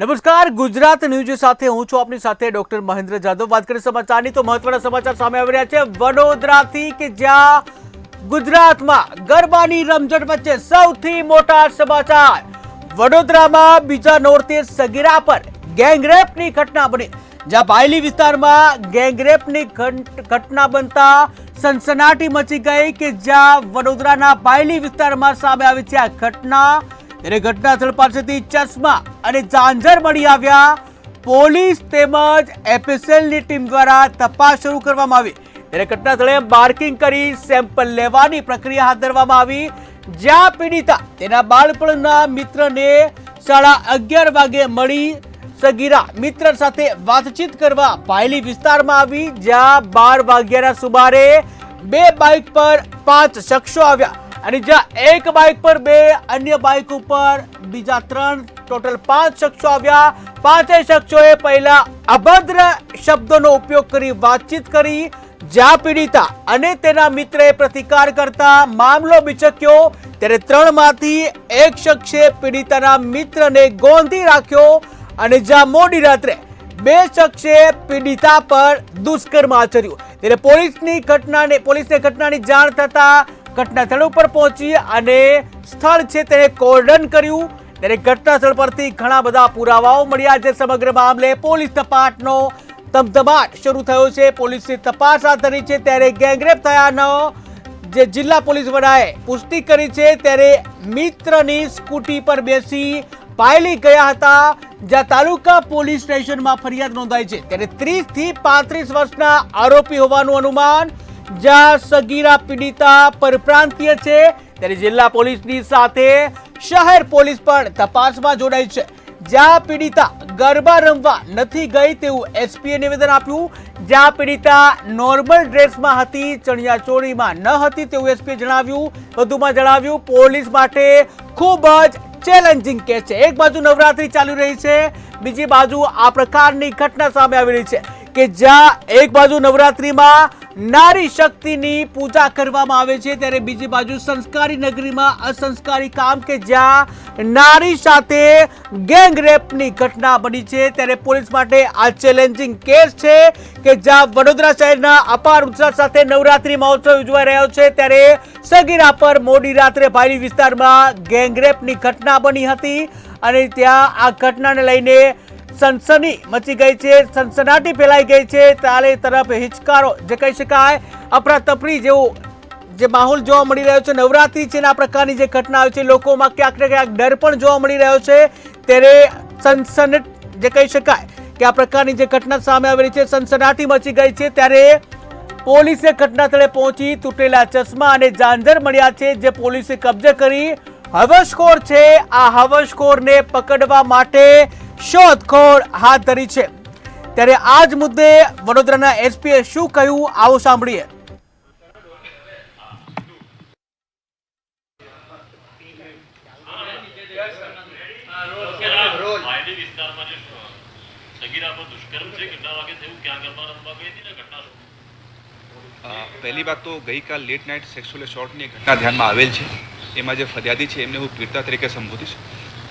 નમસ્કાર, ગુજરાત ન્યૂઝ સાથે હું છું આપની સાથે ડોક્ટર મહેન્દ્ર જાદવ. વાત કરીએ સમાચારની તો મહત્વના સમાચાર સામે આવી રહ્યા છે. વડોદરાથી કે જ્યાં ગુજરાતમાં ગરબાની રમઝટ વચ્ચે સૌથી મોટા સમાચાર. વડોદરામાં બીજા નોરતે સગીરા પર ગેંગરેપની ઘટના બની. જ્યાં બાયલી વિસ્તારમાં ગેંગરેપની ઘટના બનતા સનસનાટી મચી ગઈ કે જ્યાં વડોદરાના બાયલી વિસ્તારમાં સામે આવી છે આ ઘટના. ત્યારે ઘટનાસ્થળ પાસેથી ચશ્મા અને ઝાંઝર મળી આવ્યા. પોલીસ તેમજ એપીસેલની ટીમ દ્વારા તપાસ શરૂ કરવામાં આવી. ત્યારે ઘટના સ્થળે માર્કિંગ કરી સેમ્પલ લેવાની પ્રક્રિયા હાથ ધરવામાં આવી. જ્યાં પીડિતા તેના બાળપણના મિત્રને સાડા અગિયાર વાગે મળી સગીરા મિત્ર સાથે વાતચીત કરવા પાયલી વિસ્તારમાં આવી, જ્યાં બાર વાગ્યાના સુમારે બે બાઇક પર પાંચ શખ્સો આવ્યા. અને જ્યાં એક બાઇક પર બે અન્ય બાઇક ઉપર બીજા ત્રણ, ટોટલ પાંચ શખ્સો આવ્યા. પાંચેય શખ્સોએ પહેલા અભદ્ર શબ્દોનો ઉપયોગ કરી વાતચીત કરી. જ્યાં પીડિતા અને તેના મિત્રએ પ્રતિકાર કરતા મામલો બિચક્યો ત્યારે ત્રણમાંથી એક શખ્સે પીડિતાના મિત્રને ગોંધી રાખ્યો અને જ્યાં મોડી રાત્રે બે શખ્સે પીડિતા પર દુષ્કર્મ આચર્યું. ત્યારે પોલીસની ઘટનાને, પોલીસને ઘટનાની જાણ થતા ઘટના સ્થળ ઉપર પહોંચી અને સ્થળ છે તેને કોર્ડન કર્યું. ત્યારે ઘટના સ્થળ પરથી ઘણા બધા પુરાવાઓ મળ્યા છે. સમગ્ર મામલે પોલીસ તપાસનો ધમધમાટ શરૂ થયો છે. પોલીસે તપાસ હાથ ધરી છે. ત્યારે ગેંગરેપ થયાનો જે જિલ્લા પોલીસ વડાએ પુષ્ટિ કરી છે, ત્યારે મિત્રની સ્કૂટી પર બેસી પાયલી ગયા હતા, જ્યાં તાલુકા પોલીસ સ્ટેશનમાં ફરિયાદ નોંધાઈ છે. ત્યારે ત્રીસથી પાંત્રીસ વર્ષના આરોપી હોવાનું અનુમાન જ્યાં સગીરા પીડિતા પરપ્રાંતીય છે, ત્યારે જિલ્લા પોલીસની સાથે શહેર પોલીસ પણ તપાસમાં જોડાઈ છે. જ્યાં પીડિતા ગરબા રમવા નથી ગઈ તેવું એસપીએ નિવેદન આપ્યું. જ્યાં પીડિતા નોર્મલ ડ્રેસમાં હતી ચણિયા ચોળીમાં ન હતી તેવું એસપીએ જણાવ્યું. વધુમાં જણાવ્યું, પોલીસ માટે ખૂબ જ ચેલેન્જિંગ કેસ છે. એક બાજુ નવરાત્રી ચાલી રહી છે, બીજી બાજુ આ પ્રકારની ઘટના સામે આવી રહી છે કે જ્યાં એક બાજુ નવરાત્રીમાં નારી શક્તિની પૂજા કરવામાં આવે છે ત્યારે બીજી બાજુ સંસ્કારી નગરીમાં અસંસ્કારી કામ કે જ્યાં નારી સાથે ગેંગરેપની ઘટના બની છે ત્યારે પોલીસ માટે આ ચેલેન્જિંગ કેસ છે કે જ્યાં વડોદરા શહેરના અપાર ઉત્સાહ સાથે નવરાત્રી મહોત્સવ ઉજવાઈ રહ્યો છે ત્યારે સગીરા પર મોડી રાત્રે ભાયલી વિસ્તારમાં ગેંગરેપની ઘટના બની હતી અને ત્યાં આ ઘટનાને લઈને સનસની મચી ગઈ છે, સનસનાટી ફેલાઈ ગઈ છે તાલે તરફ હિચકારો. જે કહી શકાય, અફરાતફરી જેવો જે માહોલ જોવા મળી રહ્યો છે. નવરાત્રી છે આ પ્રકારની જે ઘટના આવી છે, લોકોમાં ક્યાંક ને ક્યાંક ડર પણ જોવા મળી રહ્યો છે. ત્યારે સનસન જે કહી શકાય કે આ પ્રકારની જે ઘટના સામે આવેલી છે, સનસનાટી મચી ગઈ છે. ત્યારે પોલીસે ઘટના સ્થળે પહોંચી તૂટેલા ચશ્મા અને જાંજર મળ્યા છે, જે પોલીસે કબજે કરી. હવસખોર છે. આ હવસખોરને પકડવા માટે શોધખોળ હાથ ધરી છે. ત્યારે આ જ મુદ્દે વડોદરાના એસપીએ શું કહ્યું આવો સાંભળીએ. પહેલી વાત તો ગઈકાલ લેટ નાઇટ સેક્સ્યુઅલ શોર્ટની ઘટના ધ્યાનમાં આવેલ છે. એમાં જે ફરિયાદી છે એમને હું પીડતા તરીકે સંબોધીશ.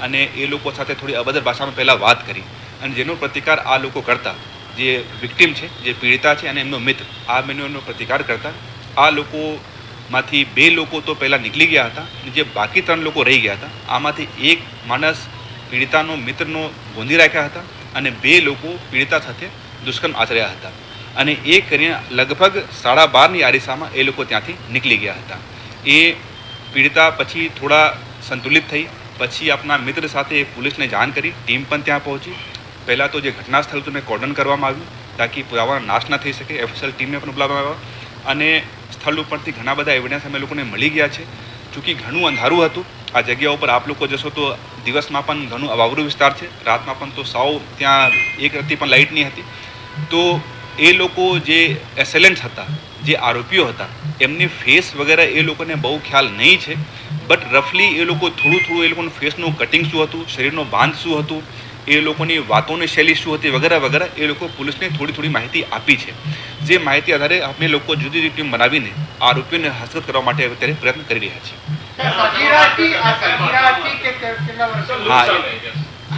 અને એ લોકો સાથે થોડી અભદ્ર ભાષામાં પહેલાં વાત કરી. અને જેનો પ્રતિકાર આ લોકો કરતા, જે વિક્ટિમ છે, જે પીડિતા છે અને એમનો મિત્ર, આ બંનેનો પ્રતિકાર કરતા, આ લોકોમાંથી બે લોકો તો પહેલાં નીકળી ગયા હતા અને જે બાકી ત્રણ લોકો રહી ગયા હતા, આમાંથી એક માણસ પીડિતાનો મિત્રનો ગોંધી રાખ્યા હતા અને બે લોકો પીડિતા સાથે દુષ્કર્મ આચર્યા હતા. અને એ કરીને લગભગ સાડા બારની આરિસામાં એ લોકો ત્યાંથી નીકળી ગયા હતા. એ પીડિતા પછી થોડા સંતુલિત થઈ પછી આપના મિત્ર સાથે પોલીસને જાણ કરી, ટીમ પણ ત્યાં પહોંચી. પહેલાં તો જે ઘટના સ્થળ હતું એને કોર્ડન કરવામાં આવ્યું, તાકી પુરાવાનો નાશ ના થઈ શકે, એફએસએલ ટીમને પણ બોલાવવામાં આવ્યા અને સ્થળ ઉપરથી ઘણા બધા એવિડન્સ અમે લોકોને મળી ગયા છે. ચૂંકી ઘણું અંધારું હતું. આ જગ્યા ઉપર આપ લોકો જશો તો દિવસમાં પણ ઘણું અવાવરું વિસ્તાર છે. રાતમાં પણ તો સાવ ત્યાં એક હતી પણ લાઇટ નહીં હતી. તો એ લોકો જે એસેલેન્ટ્સ હતા, જે આરોપીઓ હતા, એમની ફેસ વગેરે એ લોકોને બહુ ખ્યાલ નહીં છે. બટ રફલી એ લોકો થોડું થોડું એ લોકોનું ફેસનું કટિંગ શું હતું શરીરનો બાંધ શું હતું એ લોકોની વાતોની શૈલી શું હતી વગેરે વગેરે એ લોકો પોલીસને થોડી થોડી માહિતી આપી છે જે માહિતી આધારે અમે લોકો જુદી જુદી ટીમ બનાવીને આરોપીઓને હસ્તગત કરવા માટે અત્યારે પ્રયત્ન કરી રહ્યા છીએ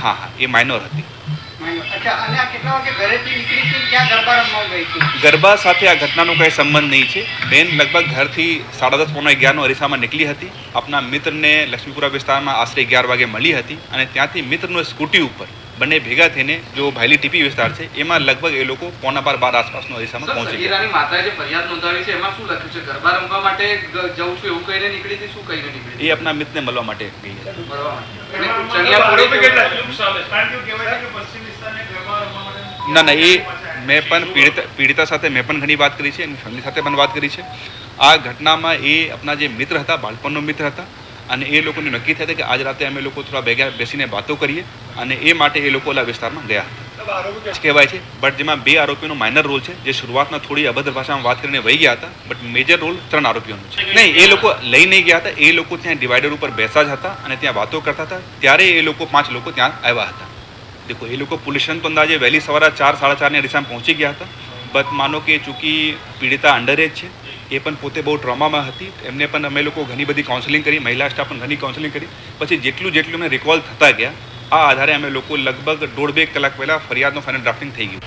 હા હા એ માઇનોર હતી અચ્છા અને આ કેટલા વાગે ઘરેથી નીકળી હતી ક્યાં ગરબા સાથે આ ઘટનાનો કંઈ સંબંધ નહીં છે. બેન લગભગ ઘરથી સાડા દસ પોણા અગિયારનો અરીસામાં નીકળી હતી. આપના મિત્રને લક્ષ્મીપુરા વિસ્તારમાં આશરે અગિયાર વાગે મળી હતી અને ત્યાંથી મિત્રનો સ્કૂટી ઉપર બંને ભેગા થઈને જો ભાયલી ટીપી વિસ્તાર છે એમાં લગભગ એ લોકો પોણા બાર બાર આસપાસનો અરીસામાં પહોંચી ગયા. માતાએ જે ફરિયાદ નોંધાવી છે એમાં શું લખ્યું છે? ગરબા રમવા માટે જવું છું એવું કહીને નીકળી હતી? શું કહીને નીકળી એ આપના મિત્રને મળવા માટે ગઈ હતી. ના ના એ મેં પણ પીડિતા પીડિતા સાથે મેં પણ ઘણી વાત કરી છે એની ફેમિલી સાથે પણ વાત કરી છે. આ ઘટનામાં એ આપણા જે મિત્ર હતા બાળપણનો મિત્ર હતા અને એ લોકોને નક્કી થયા કે આજ રાતે અમે લોકો થોડા ભેગા બેસીને વાતો કરીએ અને એ માટે એ લોકો ઓલા વિસ્તારમાં ગયા હતા. કહેવાય છે? બટ જેમાં બે આરોપીનો માઇનર રોલ છે જે શરૂઆતમાં થોડી અભદ્ર ભાષામાં વાત કરીને વહી ગયા હતા બટ મેજર રોલ ત્રણ આરોપીઓનો છે. નહીં એ લોકો લઈ નહીં ગયા હતા એ લોકો ત્યાં ડિવાઈડર ઉપર બેસા જ હતા અને ત્યાં વાતો કરતા હતા ત્યારે એ લોકો પાંચ લોકો ત્યાં આવ્યા હતા. દેખો એ લોકો પોલ્યુશન તો અંદાજે વહેલી સવારે ચાર સાડા ચારની અરીસામાં પહોંચી ગયા હતા બટ માનો કે ચૂંકી પીડિતા અંડર એજ છે એ પણ પોતે બહુ ટ્રોમામાં હતી એમને પણ અમે લોકો ઘણી બધી કાઉન્સેલિંગ કરી મહિલા સ્ટાફ પણ ઘણી કાઉન્સેલિંગ કરી પછી જેટલું જેટલું અમને રિકોલ થતા ગયા આ આધારે અમે લોકો લગભગ દોઢ બે કલાક પહેલાં ફરિયાદનો ફાઇનલ ડ્રાફ્ટિંગ થઈ ગયું